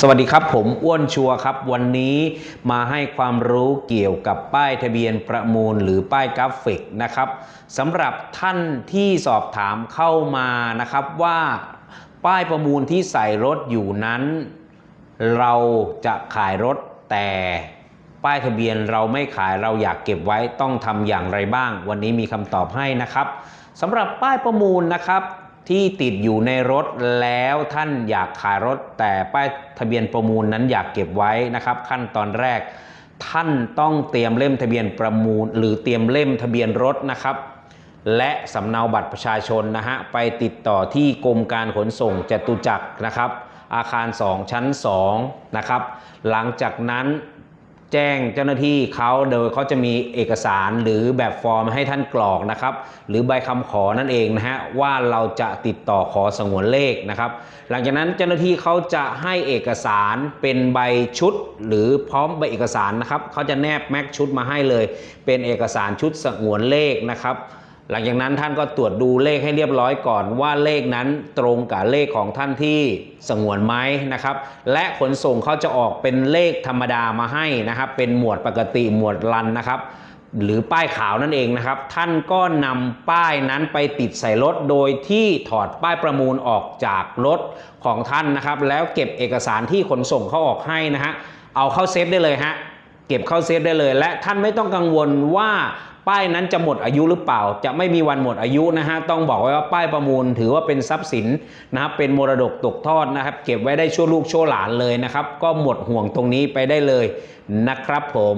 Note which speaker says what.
Speaker 1: สวัสดีครับ ผมอ้วนชัวครับ วันนี้มาให้ความรู้เกี่ยวกับป้ายทะเบียนประมูลหรือป้ายกราฟิกนะครับสำหรับท่านที่สอบถามเข้ามานะครับว่าป้ายประมูลที่ใส่รถอยู่นั้น เราจะขายรถแต่ป้ายทะเบียนเราไม่ขายเราอยากเก็บไว้ต้องทำอย่างไรบ้าง วันนี้มีคำตอบให้นะครับสำหรับป้ายประมูลนะครับ ที่ติดอยู่ในรถแล้วท่านอยากขายรถ แต่ป้ายทะเบียนประมูลนั้นอยากเก็บไว้นะครับ ขั้นตอนแรก ท่านต้องเตรียมเล่มทะเบียนประมูล หรือเตรียมเล่มทะเบียนรถนะครับ และสำเนาบัตรประชาชนนะฮะไปติดต่อที่กรมการขนส่งจตุจักรนะครับ อาคาร 2 ชั้น2นะครับหลังจากนั้น แจ้งเจ้าหน้าที่เขาโดยเขาจะมีเอกสารหรือแบบฟอร์มให้ท่านกรอกนะครับ หรือใบคำขอนั่นเองนะฮะว่าเราจะติดต่อขอสงวนเลขนะครับ หลังจากนั้นเจ้าหน้าที่เขาจะให้เอกสารเป็นใบชุด หรือพร้อมใบเอกสารนะครับเขาจะแนบแม็กชุดมาให้เลย เป็นเอกสารชุดสงวนเลขนะครับ หลังจากนั้นท่านก็ตรวจดูเลขให้เรียบร้อยก่อนว่าเลขนั้นตรงกับเลขของท่านที่สงวนไหมนะครับ และขนส่งเขาจะออกเป็นเลขธรรมดามาให้นะครับ เป็นหมวดปกติหมวดรันนะครับ หรือป้ายขาวนั่นเองนะครับ ท่านก็นำป้ายนั้นไปติดใส่รถโดยที่ถอดป้ายประมูลออกจากรถของท่านนะครับ แล้วเก็บเอกสารที่ขนส่งเขาออกให้นะฮะเอาเข้าเซฟได้เลยฮะ เก็บเข้าเซฟได้เลย และท่านไม่ต้องกังวลว่าป้ายนั้นจะหมดอายุหรือเปล่า จะไม่มีวันหมดอายุนะฮะต้องบอกไว้ว่าป้ายประมูลถือว่าเป็นทรัพย์สินนะครับเป็นมรดกตกทอดนะครับ เก็บไว้ได้ชั่วลูกชั่วหลานเลยนะครับ ก็หมดห่วงตรงนี้ไปได้เลยนะครับผม